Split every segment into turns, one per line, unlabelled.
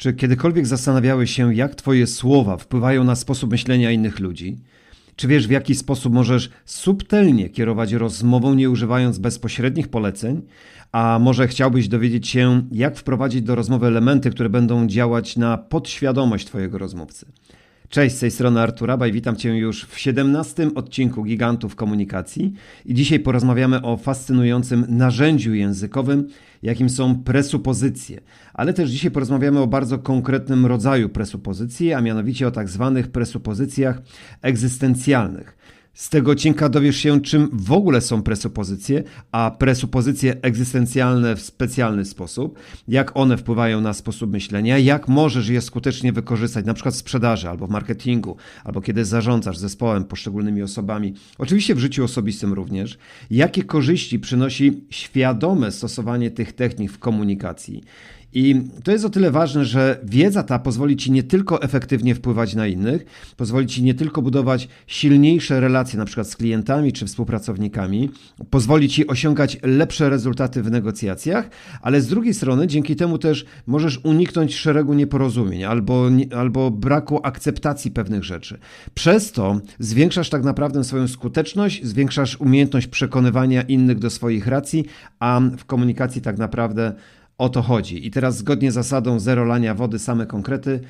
Czy kiedykolwiek zastanawiałeś się, jak Twoje słowa wpływają na sposób myślenia innych ludzi? Czy wiesz, w jaki sposób możesz subtelnie kierować rozmową, nie używając bezpośrednich poleceń? A może chciałbyś dowiedzieć się, jak wprowadzić do rozmowy elementy, które będą działać na podświadomość Twojego rozmówcy? Cześć, z tej strony Artur Abaj, witam Cię już w 17 odcinku Gigantów Komunikacji i dzisiaj porozmawiamy o fascynującym narzędziu językowym, jakim są presupozycje. Ale też dzisiaj porozmawiamy o bardzo konkretnym rodzaju presupozycji, a mianowicie o tak zwanych presupozycjach egzystencjalnych. Z tego odcinka dowiesz się, czym w ogóle są presupozycje, a presupozycje egzystencjalne w specjalny sposób, jak one wpływają na sposób myślenia, jak możesz je skutecznie wykorzystać, na przykład w sprzedaży albo w marketingu, albo kiedy zarządzasz zespołem, poszczególnymi osobami, oczywiście w życiu osobistym również, jakie korzyści przynosi świadome stosowanie tych technik w komunikacji. I to jest o tyle ważne, że wiedza ta pozwoli ci nie tylko efektywnie wpływać na innych, pozwoli ci nie tylko budować silniejsze relacje, na przykład z klientami czy współpracownikami, pozwoli ci osiągać lepsze rezultaty w negocjacjach, ale z drugiej strony dzięki temu też możesz uniknąć szeregu nieporozumień albo, albo braku akceptacji pewnych rzeczy. Przez to zwiększasz tak naprawdę swoją skuteczność, zwiększasz umiejętność przekonywania innych do swoich racji, a w komunikacji tak naprawdę o to chodzi. I teraz zgodnie z zasadą zero lania wody, same konkrety,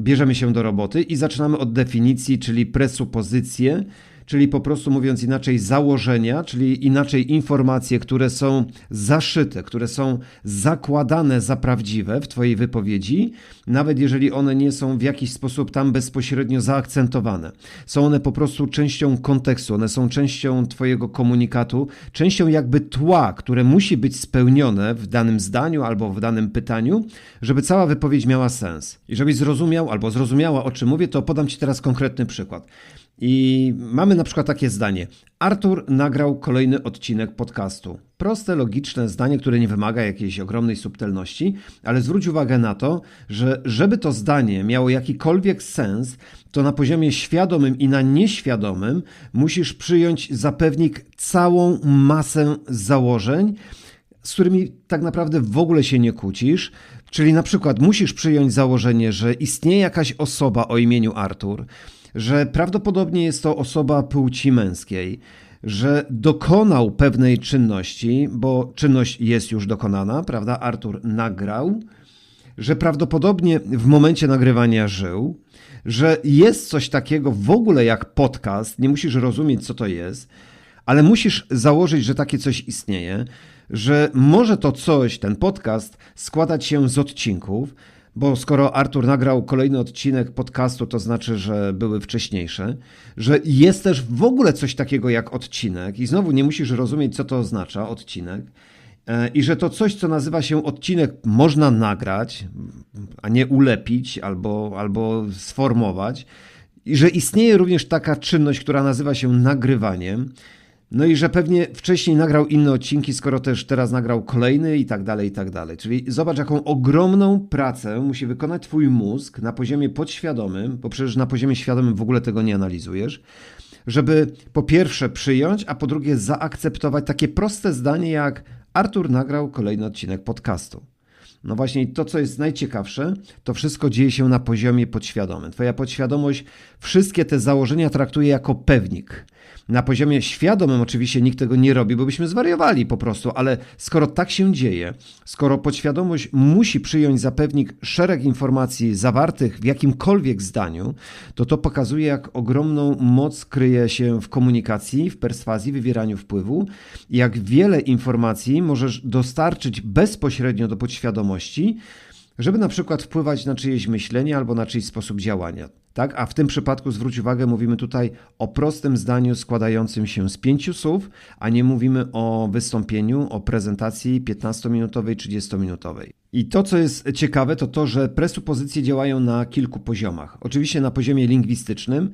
bierzemy się do roboty i zaczynamy od definicji, czyli presupozycje, czyli po prostu mówiąc inaczej założenia, czyli inaczej informacje, które są zaszyte, które są zakładane za prawdziwe w Twojej wypowiedzi, nawet jeżeli one nie są w jakiś sposób tam bezpośrednio zaakcentowane. Są one po prostu częścią kontekstu, one są częścią Twojego komunikatu, częścią jakby tła, które musi być spełnione w danym zdaniu albo w danym pytaniu, żeby cała wypowiedź miała sens. I żebyś zrozumiał albo zrozumiała, o czym mówię, to podam Ci teraz konkretny przykład. I mamy na przykład takie zdanie. Artur nagrał kolejny odcinek podcastu. Proste, logiczne zdanie, które nie wymaga jakiejś ogromnej subtelności, ale zwróć uwagę na to, że żeby to zdanie miało jakikolwiek sens, to na poziomie świadomym i na nieświadomym musisz przyjąć za pewnik całą masę założeń, z którymi tak naprawdę w ogóle się nie kłócisz. Czyli na przykład musisz przyjąć założenie, że istnieje jakaś osoba o imieniu Artur, że prawdopodobnie jest to osoba płci męskiej, że dokonał pewnej czynności, bo czynność jest już dokonana, prawda? Artur nagrał, że prawdopodobnie w momencie nagrywania żył, że jest coś takiego w ogóle jak podcast, nie musisz rozumieć, co to jest, ale musisz założyć, że takie coś istnieje, że może to coś, ten podcast, składać się z odcinków, bo skoro Artur nagrał kolejny odcinek podcastu, to znaczy, że były wcześniejsze, że jest też w ogóle coś takiego jak odcinek, i znowu nie musisz rozumieć, co to oznacza odcinek, e, i że to coś, co nazywa się odcinek, można nagrać, a nie ulepić albo, albo sformować, i że istnieje również taka czynność, która nazywa się nagrywaniem. No i że pewnie wcześniej nagrał inne odcinki, skoro też teraz nagrał kolejny i tak dalej, i tak dalej. Czyli zobacz, jaką ogromną pracę musi wykonać Twój mózg na poziomie podświadomym, bo przecież na poziomie świadomym w ogóle tego nie analizujesz, żeby po pierwsze przyjąć, a po drugie zaakceptować takie proste zdanie jak Artur nagrał kolejny odcinek podcastu. No właśnie to, co jest najciekawsze, to wszystko dzieje się na poziomie podświadomym. Twoja podświadomość wszystkie te założenia traktuje jako pewnik. Na poziomie świadomym oczywiście nikt tego nie robi, bo byśmy zwariowali po prostu, ale skoro tak się dzieje, skoro podświadomość musi przyjąć za pewnik szereg informacji zawartych w jakimkolwiek zdaniu, to to pokazuje, jak ogromną moc kryje się w komunikacji, w perswazji, wywieraniu wpływu, jak wiele informacji możesz dostarczyć bezpośrednio do podświadomości, żeby na przykład wpływać na czyjeś myślenie albo na czyjś sposób działania. Tak? A w tym przypadku zwróć uwagę, mówimy tutaj o prostym zdaniu składającym się z pięciu słów, a nie mówimy o wystąpieniu, o prezentacji 15-minutowej, 30-minutowej. I to, co jest ciekawe, to to, że presupozycje działają na kilku poziomach. Oczywiście na poziomie lingwistycznym,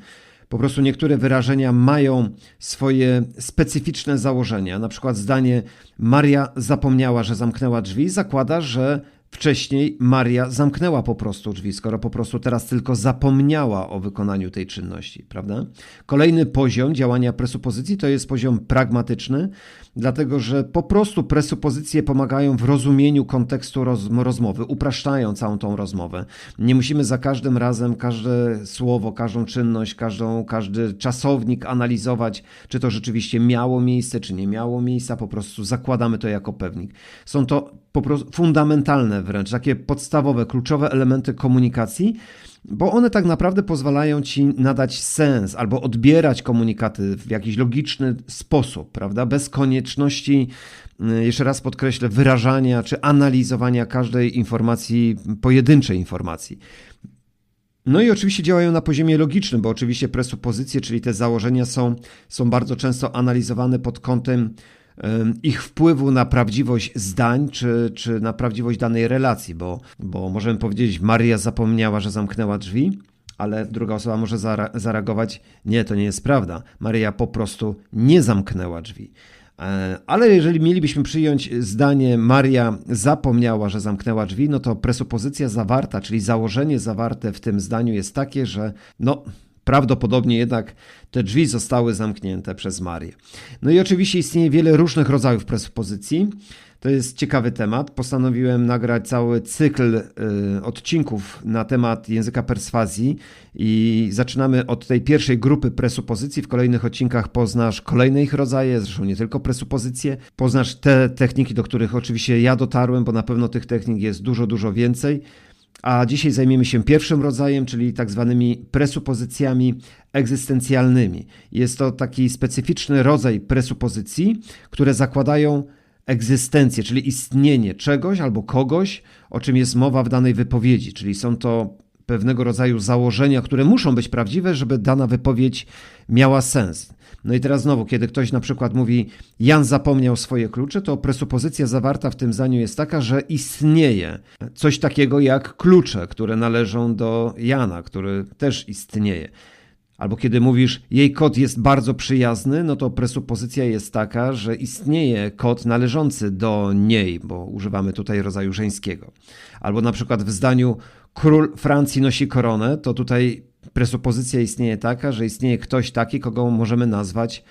po prostu niektóre wyrażenia mają swoje specyficzne założenia. Na przykład zdanie Maria zapomniała, że zamknęła drzwi, zakłada, że wcześniej Maria zamknęła po prostu drzwi, skoro po prostu teraz tylko zapomniała o wykonaniu tej czynności, prawda? Kolejny poziom działania presupozycji to jest poziom pragmatyczny, dlatego że po prostu presupozycje pomagają w rozumieniu kontekstu roz rozmowy, upraszczają całą tą rozmowę. Nie musimy za każdym razem każde słowo, każdą czynność, każdą, każdy czasownik analizować, czy to rzeczywiście miało miejsce, czy nie miało miejsca, po prostu zakładamy to jako pewnik. Są to po prostu fundamentalne wręcz, takie podstawowe, kluczowe elementy komunikacji, bo one tak naprawdę pozwalają ci nadać sens albo odbierać komunikaty w jakiś logiczny sposób, prawda? Bez konieczności, y, jeszcze raz podkreślę, wyrażania czy analizowania każdej informacji, pojedynczej informacji. No i oczywiście działają na poziomie logicznym, bo oczywiście presupozycje, czyli te założenia są, są bardzo często analizowane pod kątem ich wpływu na prawdziwość zdań, czy, czy na prawdziwość danej relacji, bo, bo możemy powiedzieć, Maria zapomniała, że zamknęła drzwi, ale druga osoba może zareagować, nie, to nie jest prawda. Maria po prostu nie zamknęła drzwi. E, ale jeżeli mielibyśmy przyjąć zdanie Maria zapomniała, że zamknęła drzwi, no to presupozycja zawarta, czyli założenie zawarte w tym zdaniu jest takie, że no Prawdopodobnie jednak te drzwi zostały zamknięte przez Marię. No i oczywiście istnieje wiele różnych rodzajów presupozycji. To jest ciekawy temat. Postanowiłem nagrać cały cykl y, odcinków na temat języka perswazji i zaczynamy od tej pierwszej grupy presupozycji. W kolejnych odcinkach poznasz kolejne ich rodzaje, zresztą nie tylko presupozycje. Poznasz te techniki, do których oczywiście ja dotarłem, bo na pewno tych technik jest dużo, dużo więcej. A dzisiaj zajmiemy się pierwszym rodzajem, czyli tak zwanymi presupozycjami egzystencjalnymi. Jest to taki specyficzny rodzaj presupozycji, które zakładają egzystencję, czyli istnienie czegoś albo kogoś, o czym jest mowa w danej wypowiedzi, czyli są to pewnego rodzaju założenia, które muszą być prawdziwe, żeby dana wypowiedź miała sens. No i teraz znowu, kiedy ktoś na przykład mówi, Jan zapomniał swoje klucze, to presupozycja zawarta w tym zdaniu jest taka, że istnieje coś takiego jak klucze, które należą do Jana, który też istnieje. Albo kiedy mówisz, jej kot jest bardzo przyjazny, no to presupozycja jest taka, że istnieje kot należący do niej, bo używamy tutaj rodzaju żeńskiego. Albo na przykład w zdaniu król Francji nosi koronę, to tutaj presupozycja istnieje taka, że istnieje ktoś taki, kogo możemy nazwać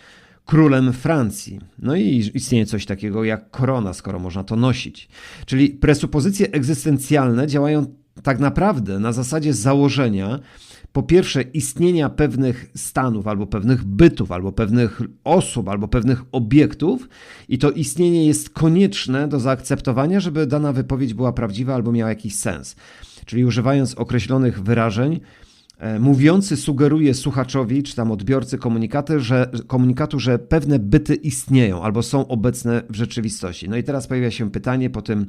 królem Francji. No i istnieje coś takiego jak korona, skoro można to nosić. Czyli presupozycje egzystencjalne działają tak naprawdę na zasadzie założenia, po pierwsze, istnienia pewnych stanów, albo pewnych bytów, albo pewnych osób, albo pewnych obiektów, i to istnienie jest konieczne do zaakceptowania, żeby dana wypowiedź była prawdziwa albo miała jakiś sens. Czyli używając określonych wyrażeń, E, mówiący sugeruje słuchaczowi czy tam odbiorcy komunikaty, że, komunikatu, że pewne byty istnieją albo są obecne w rzeczywistości. No i teraz pojawia się pytanie po tym,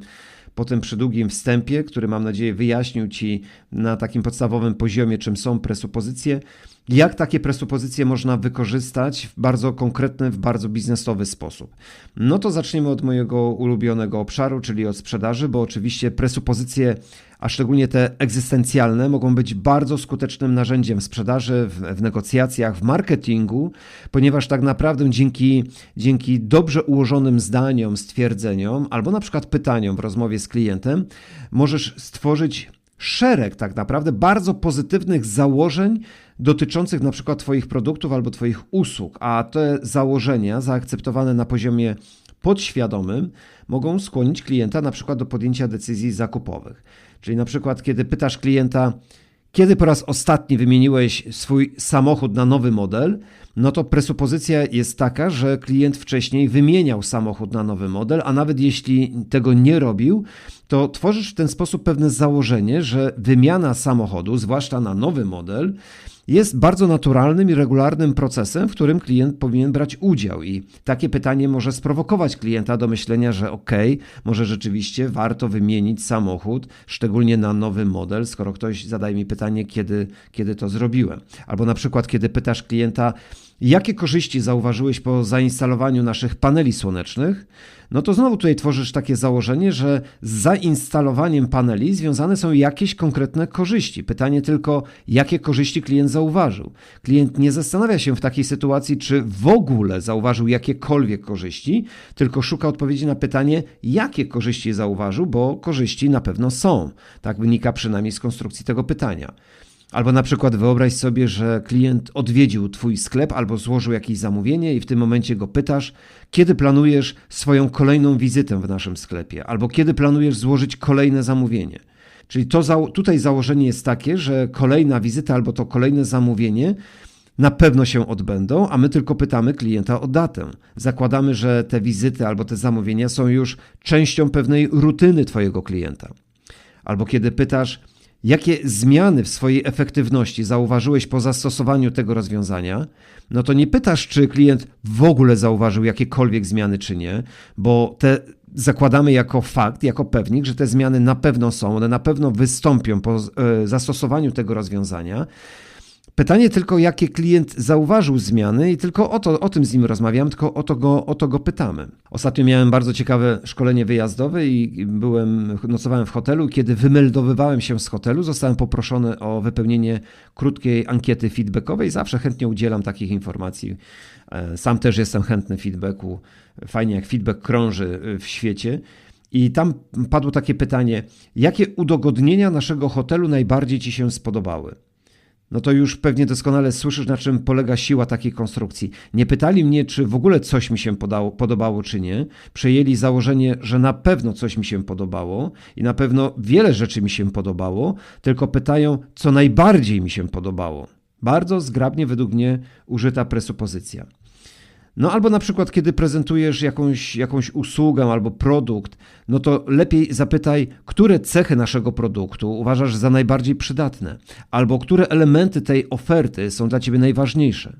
po tym przydługim wstępie, który mam nadzieję wyjaśnił Ci na takim podstawowym poziomie, czym są presupozycje, jak takie presupozycje można wykorzystać w bardzo konkretny, w bardzo biznesowy sposób. No to zaczniemy od mojego ulubionego obszaru, czyli od sprzedaży, bo oczywiście presupozycje a szczególnie te egzystencjalne, mogą być bardzo skutecznym narzędziem sprzedaży, w, w, negocjacjach, w marketingu, ponieważ tak naprawdę dzięki, dzięki dobrze ułożonym zdaniom, stwierdzeniom albo na przykład pytaniom w rozmowie z klientem, możesz stworzyć szereg tak naprawdę bardzo pozytywnych założeń dotyczących na przykład Twoich produktów albo Twoich usług, a te założenia zaakceptowane na poziomie podświadomym mogą skłonić klienta na przykład do podjęcia decyzji zakupowych. Czyli na przykład, kiedy pytasz klienta, kiedy po raz ostatni wymieniłeś swój samochód na nowy model, no to presupozycja jest taka, że klient wcześniej wymieniał samochód na nowy model, a nawet jeśli tego nie robił, to tworzysz w ten sposób pewne założenie, że wymiana samochodu, zwłaszcza na nowy model, jest bardzo naturalnym i regularnym procesem, w którym klient powinien brać udział. I takie pytanie może sprowokować klienta do myślenia, że ok, może rzeczywiście warto wymienić samochód, szczególnie na nowy model, skoro ktoś zadaje mi pytanie, kiedy, kiedy to zrobiłem. Albo na przykład, kiedy pytasz klienta, jakie korzyści zauważyłeś po zainstalowaniu naszych paneli słonecznych, no to znowu tutaj tworzysz takie założenie, że z zainstalowaniem paneli związane są jakieś konkretne korzyści. Pytanie tylko, jakie korzyści klient zauważył. Klient nie zastanawia się w takiej sytuacji, czy w ogóle zauważył jakiekolwiek korzyści, tylko szuka odpowiedzi na pytanie, jakie korzyści zauważył, bo korzyści na pewno są. Tak wynika przynajmniej z konstrukcji tego pytania. Albo na przykład wyobraź sobie, że klient odwiedził Twój sklep albo złożył jakieś zamówienie i w tym momencie go pytasz, kiedy planujesz swoją kolejną wizytę w naszym sklepie, albo kiedy planujesz złożyć kolejne zamówienie. Czyli to za, tutaj założenie jest takie, że kolejna wizyta albo to kolejne zamówienie na pewno się odbędą, a my tylko pytamy klienta o datę. Zakładamy, że te wizyty albo te zamówienia są już częścią pewnej rutyny Twojego klienta. Albo kiedy pytasz, jakie zmiany w swojej efektywności zauważyłeś po zastosowaniu tego rozwiązania, no to nie pytasz, czy klient w ogóle zauważył jakiekolwiek zmiany, czy nie, bo te zakładamy jako fakt, jako pewnik, że te zmiany na pewno są, one na pewno wystąpią po e, zastosowaniu tego rozwiązania. Pytanie tylko, jakie klient zauważył zmiany i tylko o, to, o tym z nim rozmawiam, tylko o to, go, o to go pytamy. Ostatnio miałem bardzo ciekawe szkolenie wyjazdowe i byłem, nocowałem w hotelu. Kiedy wymeldowywałem się z hotelu, zostałem poproszony o wypełnienie krótkiej ankiety feedbackowej. Zawsze chętnie udzielam takich informacji. E, sam też jestem chętny feedbacku. Fajnie, jak feedback krąży w świecie. I tam padło takie pytanie: jakie udogodnienia naszego hotelu najbardziej Ci się spodobały? No to już pewnie doskonale słyszysz, na czym polega siła takiej konstrukcji. Nie pytali mnie, czy w ogóle coś mi się podało, podobało, czy nie. Przejęli założenie, że na pewno coś mi się podobało i na pewno wiele rzeczy mi się podobało, tylko pytają, co najbardziej mi się podobało. Bardzo zgrabnie według mnie użyta presupozycja. No albo na przykład, kiedy prezentujesz jakąś, jakąś usługę albo produkt, no to lepiej zapytaj, które cechy naszego produktu uważasz za najbardziej przydatne, albo które elementy tej oferty są dla ciebie najważniejsze.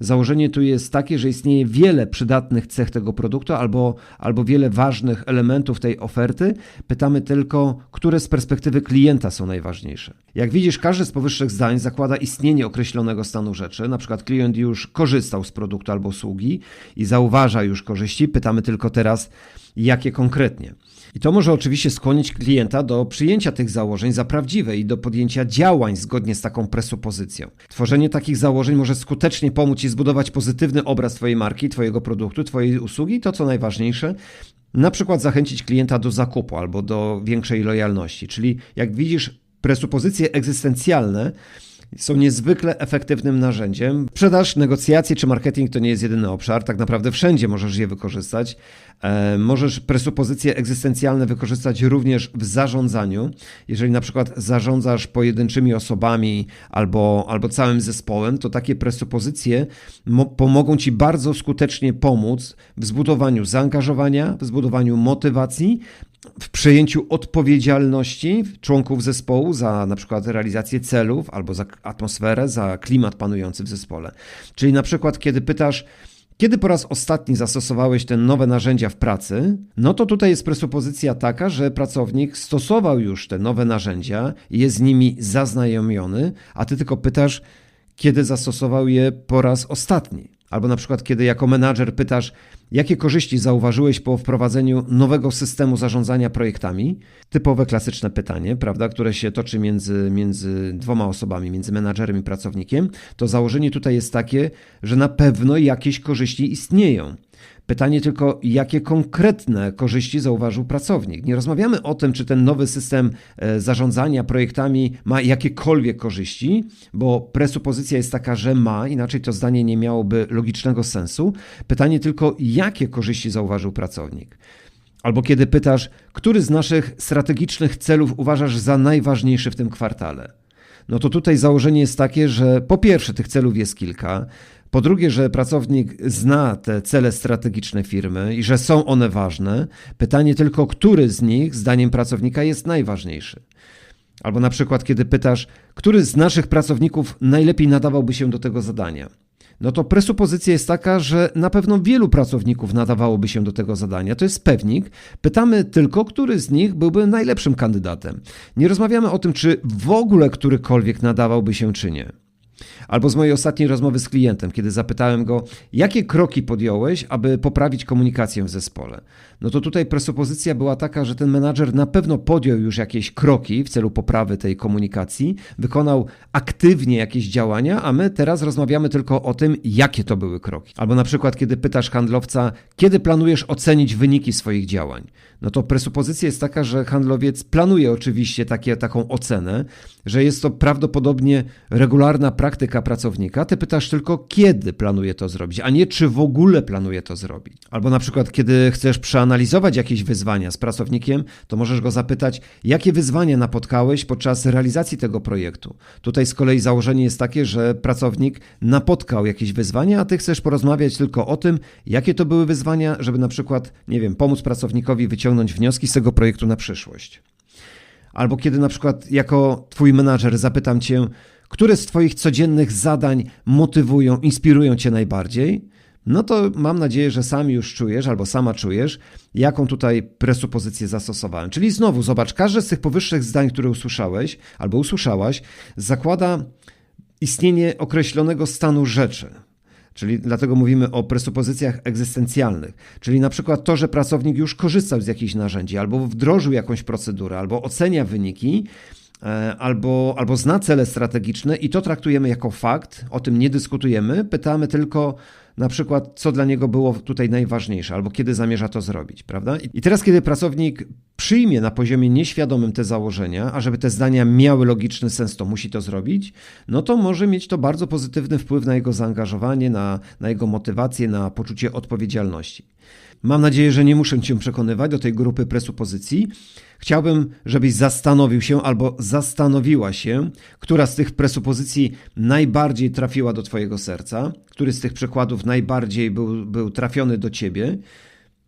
Założenie tu jest takie, że istnieje wiele przydatnych cech tego produktu albo, albo wiele ważnych elementów tej oferty. Pytamy tylko, które z perspektywy klienta są najważniejsze. Jak widzisz, każdy z powyższych zdań zakłada istnienie określonego stanu rzeczy. Na przykład klient już korzystał z produktu albo usługi i zauważa już korzyści. Pytamy tylko teraz, jakie konkretnie. I to może oczywiście skłonić klienta do przyjęcia tych założeń za prawdziwe i do podjęcia działań zgodnie z taką presupozycją. Tworzenie takich założeń może skutecznie pomóc Ci zbudować pozytywny obraz Twojej marki, Twojego produktu, Twojej usługi to, co najważniejsze, na przykład zachęcić klienta do zakupu albo do większej lojalności. Czyli jak widzisz, presupozycje egzystencjalne są niezwykle efektywnym narzędziem. Sprzedaż, negocjacje czy marketing to nie jest jedyny obszar, tak naprawdę wszędzie możesz je wykorzystać. E, możesz presupozycje egzystencjalne wykorzystać również w zarządzaniu. Jeżeli na przykład zarządzasz pojedynczymi osobami albo, albo całym zespołem, to takie presupozycje pomogą ci bardzo skutecznie pomóc w zbudowaniu zaangażowania, w zbudowaniu motywacji, w przejęciu odpowiedzialności członków zespołu za na przykład realizację celów albo za atmosferę, za klimat panujący w zespole. Czyli na przykład, kiedy pytasz, kiedy po raz ostatni zastosowałeś te nowe narzędzia w pracy, no to tutaj jest presupozycja taka, że pracownik stosował już te nowe narzędzia jest z nimi zaznajomiony, a ty tylko pytasz, kiedy zastosował je po raz ostatni. Albo na przykład, kiedy jako menadżer pytasz, jakie korzyści zauważyłeś po wprowadzeniu nowego systemu zarządzania projektami? Typowe klasyczne pytanie, prawda, które się toczy między, między dwoma osobami, między menadżerem i pracownikiem. To założenie tutaj jest takie, że na pewno jakieś korzyści istnieją. Pytanie tylko, jakie konkretne korzyści zauważył pracownik. Nie rozmawiamy o tym, czy ten nowy system e, zarządzania projektami ma jakiekolwiek korzyści, bo presupozycja jest taka, że ma, inaczej to zdanie nie miałoby logicznego sensu. Pytanie tylko, jakie korzyści zauważył pracownik. Albo kiedy pytasz, który z naszych strategicznych celów uważasz za najważniejszy w tym kwartale? No to tutaj założenie jest takie, że po pierwsze tych celów jest kilka, po drugie, że pracownik zna te cele strategiczne firmy i że są one ważne. Pytanie tylko, który z nich, zdaniem pracownika, jest najważniejszy. Albo na przykład, kiedy pytasz, który z naszych pracowników najlepiej nadawałby się do tego zadania. No to presupozycja jest taka, że na pewno wielu pracowników nadawałoby się do tego zadania. To jest pewnik. Pytamy tylko, który z nich byłby najlepszym kandydatem. Nie rozmawiamy o tym, czy w ogóle którykolwiek nadawałby się, czy nie. Albo z mojej ostatniej rozmowy z klientem, kiedy zapytałem go, jakie kroki podjąłeś, aby poprawić komunikację w zespole. No to tutaj presupozycja była taka, że ten menadżer na pewno podjął już jakieś kroki w celu poprawy tej komunikacji, wykonał aktywnie jakieś działania, a my teraz rozmawiamy tylko o tym, jakie to były kroki. Albo na przykład, kiedy pytasz handlowca, kiedy planujesz ocenić wyniki swoich działań, no to presupozycja jest taka, że handlowiec planuje oczywiście takie, taką ocenę, że jest to prawdopodobnie regularna praktyka pracownika. Ty pytasz tylko, kiedy planuje to zrobić, a nie czy w ogóle planuje to zrobić. Albo na przykład, kiedy chcesz przeanalizować jakieś wyzwania z pracownikiem, to możesz go zapytać, jakie wyzwania napotkałeś podczas realizacji tego projektu. Tutaj z kolei założenie jest takie, że pracownik napotkał jakieś wyzwania, a ty chcesz porozmawiać tylko o tym, jakie to były wyzwania, żeby na przykład, nie wiem, pomóc pracownikowi wyciągnąć wnioski z tego projektu na przyszłość. Albo kiedy na przykład jako twój menadżer zapytam cię, które z twoich codziennych zadań motywują, inspirują cię najbardziej, no to mam nadzieję, że sam już czujesz albo sama czujesz, jaką tutaj presupozycję zastosowałem. Czyli znowu zobacz, każde z tych powyższych zdań, które usłyszałeś albo usłyszałaś, zakłada istnienie określonego stanu rzeczy. Czyli dlatego mówimy o presupozycjach egzystencjalnych. Czyli na przykład to, że pracownik już korzystał z jakichś narzędzi, albo wdrożył jakąś procedurę, albo ocenia wyniki, e, albo, albo zna cele strategiczne i to traktujemy jako fakt, o tym nie dyskutujemy, pytamy tylko na przykład, co dla niego było tutaj najważniejsze, albo kiedy zamierza to zrobić, prawda? I teraz, kiedy pracownik przyjmie na poziomie nieświadomym te założenia, a żeby te zdania miały logiczny sens, to musi to zrobić, no to może mieć to bardzo pozytywny wpływ na jego zaangażowanie, na, na jego motywację, na poczucie odpowiedzialności. Mam nadzieję, że nie muszę Cię przekonywać do tej grupy presupozycji. Chciałbym, żebyś zastanowił się albo zastanowiła się, która z tych presupozycji najbardziej trafiła do Twojego serca, który z tych przykładów najbardziej był, był trafiony do Ciebie.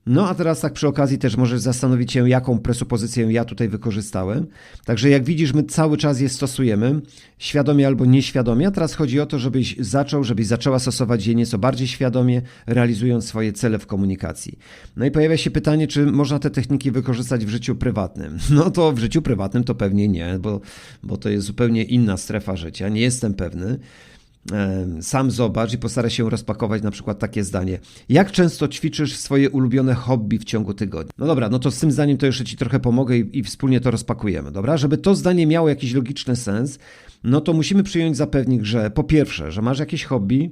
No a teraz tak przy okazji też możesz zastanowić się, jaką presupozycję ja tutaj wykorzystałem. Także jak widzisz, my cały czas je stosujemy, świadomie albo nieświadomie, a teraz chodzi o to, żebyś zaczął, żebyś zaczęła stosować je nieco bardziej świadomie, realizując swoje cele w komunikacji. No i pojawia się pytanie, czy można te techniki wykorzystać w życiu prywatnym. No to w życiu prywatnym to pewnie nie, bo, bo to jest zupełnie inna strefa życia, nie jestem pewny sam zobacz i postaraj się rozpakować na przykład takie zdanie. Jak często ćwiczysz swoje ulubione hobby w ciągu tygodnia? No dobra, no to z tym zdaniem to jeszcze Ci trochę pomogę i, i wspólnie to rozpakujemy, dobra? Żeby to zdanie miało jakiś logiczny sens, no to musimy przyjąć za pewnik, że po pierwsze, że masz jakieś hobby,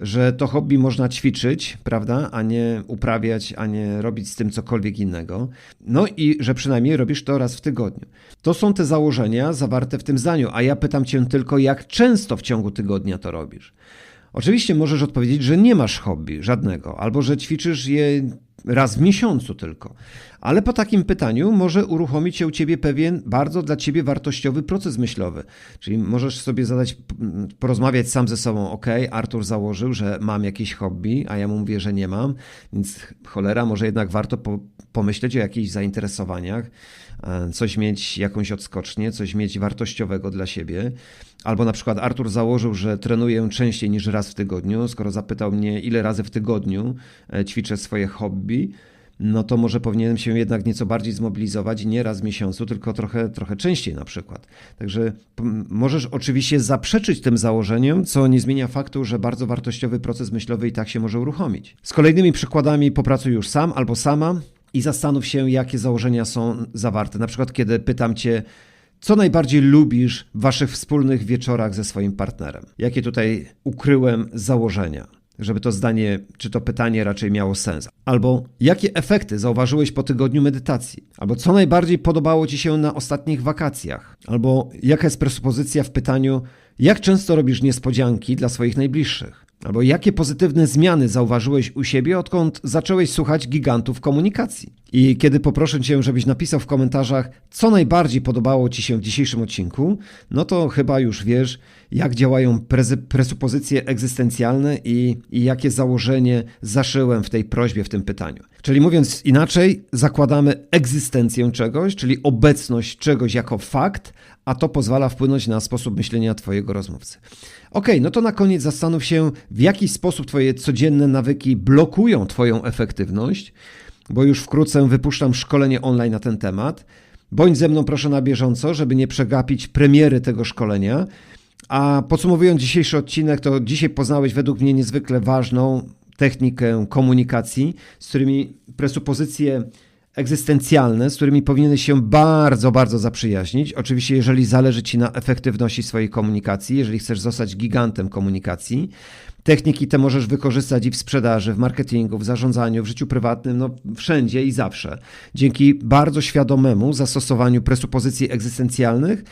że to hobby można ćwiczyć, prawda, a nie uprawiać, a nie robić z tym cokolwiek innego. No i że przynajmniej robisz to raz w tygodniu. To są te założenia zawarte w tym zdaniu, a ja pytam cię tylko, jak często w ciągu tygodnia to robisz. Oczywiście możesz odpowiedzieć, że nie masz hobby żadnego, albo że ćwiczysz je raz w miesiącu tylko. Ale po takim pytaniu może uruchomić się u ciebie pewien bardzo dla ciebie wartościowy proces myślowy. Czyli możesz sobie zadać, porozmawiać sam ze sobą, ok, Artur założył, że mam jakieś hobby, a ja mu mówię, że nie mam, więc cholera, może jednak warto po, pomyśleć o jakichś zainteresowaniach, e, coś mieć, jakąś odskocznię, coś mieć wartościowego dla siebie. Albo na przykład Artur założył, że trenuję częściej niż raz w tygodniu. Skoro zapytał mnie, ile razy w tygodniu e, ćwiczę swoje hobby, no to może powinienem się jednak nieco bardziej zmobilizować i nie raz w miesiącu, tylko trochę, trochę częściej na przykład. Także możesz oczywiście zaprzeczyć tym założeniom, co nie zmienia faktu, że bardzo wartościowy proces myślowy i tak się może uruchomić. Z kolejnymi przykładami popracuj już sam albo sama i zastanów się, jakie założenia są zawarte. Na przykład, kiedy pytam cię, co najbardziej lubisz w waszych wspólnych wieczorach ze swoim partnerem? Jakie tutaj ukryłem założenia? Żeby to zdanie, czy to pytanie raczej miało sens. Albo jakie efekty zauważyłeś po tygodniu medytacji? Albo co najbardziej podobało ci się na ostatnich wakacjach? Albo jaka jest presupozycja w pytaniu, jak często robisz niespodzianki dla swoich najbliższych? Albo jakie pozytywne zmiany zauważyłeś u siebie, odkąd zacząłeś słuchać gigantów komunikacji? I kiedy poproszę Cię, żebyś napisał w komentarzach, co najbardziej podobało Ci się w dzisiejszym odcinku, no to chyba już wiesz, jak działają presupozycje egzystencjalne i, i jakie założenie zaszyłem w tej prośbie, w tym pytaniu. Czyli mówiąc inaczej, zakładamy egzystencję czegoś, czyli obecność czegoś jako fakt, a to pozwala wpłynąć na sposób myślenia Twojego rozmówcy. Ok, no to na koniec zastanów się, w jaki sposób Twoje codzienne nawyki blokują Twoją efektywność, bo już wkrótce wypuszczam szkolenie online na ten temat. Bądź ze mną proszę na bieżąco, żeby nie przegapić premiery tego szkolenia. A podsumowując dzisiejszy odcinek, to dzisiaj poznałeś według mnie niezwykle ważną technikę komunikacji, z którymi presupozycje egzystencjalne, z którymi powinieneś się bardzo, bardzo zaprzyjaźnić. Oczywiście, jeżeli zależy Ci na efektywności swojej komunikacji, jeżeli chcesz zostać gigantem komunikacji. Techniki te możesz wykorzystać i w sprzedaży, w marketingu, w zarządzaniu, w życiu prywatnym, no wszędzie i zawsze. Dzięki bardzo świadomemu zastosowaniu presupozycji egzystencjalnych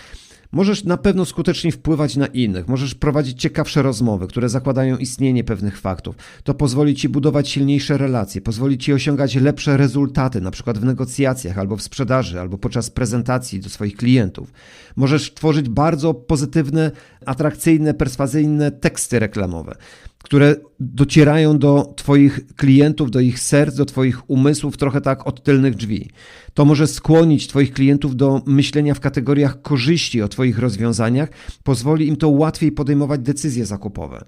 Możesz na pewno skutecznie wpływać na innych, możesz prowadzić ciekawsze rozmowy, które zakładają istnienie pewnych faktów. To pozwoli ci budować silniejsze relacje, pozwoli ci osiągać lepsze rezultaty, na przykład w negocjacjach, albo w sprzedaży, albo podczas prezentacji do swoich klientów. Możesz tworzyć bardzo pozytywne, atrakcyjne, perswazyjne teksty reklamowe które docierają do Twoich klientów, do ich serc, do Twoich umysłów, trochę tak od tylnych drzwi. To może skłonić Twoich klientów do myślenia w kategoriach korzyści o Twoich rozwiązaniach, pozwoli im to łatwiej podejmować decyzje zakupowe.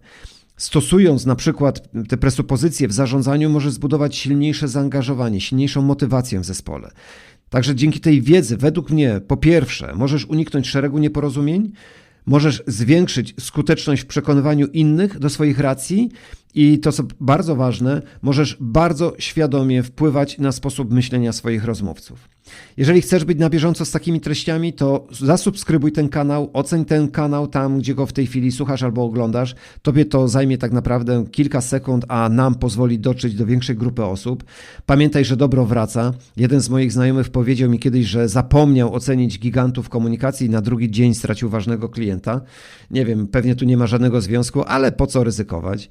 Stosując na przykład te presupozycje w zarządzaniu, może zbudować silniejsze zaangażowanie, silniejszą motywację w zespole. Także dzięki tej wiedzy, według mnie, po pierwsze, możesz uniknąć szeregu nieporozumień, Możesz zwiększyć skuteczność w przekonywaniu innych do swoich racji i to, co bardzo ważne, możesz bardzo świadomie wpływać na sposób myślenia swoich rozmówców. Jeżeli chcesz być na bieżąco z takimi treściami, to zasubskrybuj ten kanał, oceń ten kanał tam, gdzie go w tej chwili słuchasz albo oglądasz. Tobie to zajmie tak naprawdę kilka sekund, a nam pozwoli dotrzeć do większej grupy osób. Pamiętaj, że dobro wraca. Jeden z moich znajomych powiedział mi kiedyś, że zapomniał ocenić gigantów komunikacji i na drugi dzień stracił ważnego klienta. Nie wiem, pewnie tu nie ma żadnego związku, ale po co ryzykować?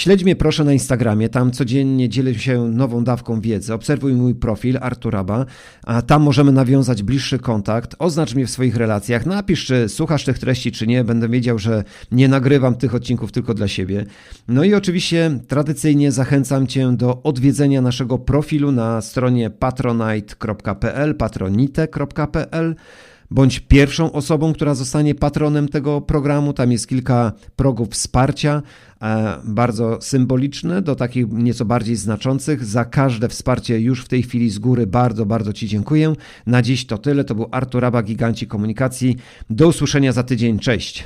Śledź mnie proszę na Instagramie, tam codziennie dzielę się nową dawką wiedzy. Obserwuj mój profil Arturaba, a tam możemy nawiązać bliższy kontakt. Oznacz mnie w swoich relacjach, napisz, czy słuchasz tych treści, czy nie. Będę wiedział, że nie nagrywam tych odcinków tylko dla siebie. No i oczywiście tradycyjnie zachęcam Cię do odwiedzenia naszego profilu na stronie patronite.pl, patronite.pl bądź pierwszą osobą, która zostanie patronem tego programu. Tam jest kilka progów wsparcia, e, bardzo symboliczne, do takich nieco bardziej znaczących. Za każde wsparcie już w tej chwili z góry bardzo, bardzo Ci dziękuję. Na dziś to tyle. To był Artur Raba, Giganci Komunikacji. Do usłyszenia za tydzień. Cześć.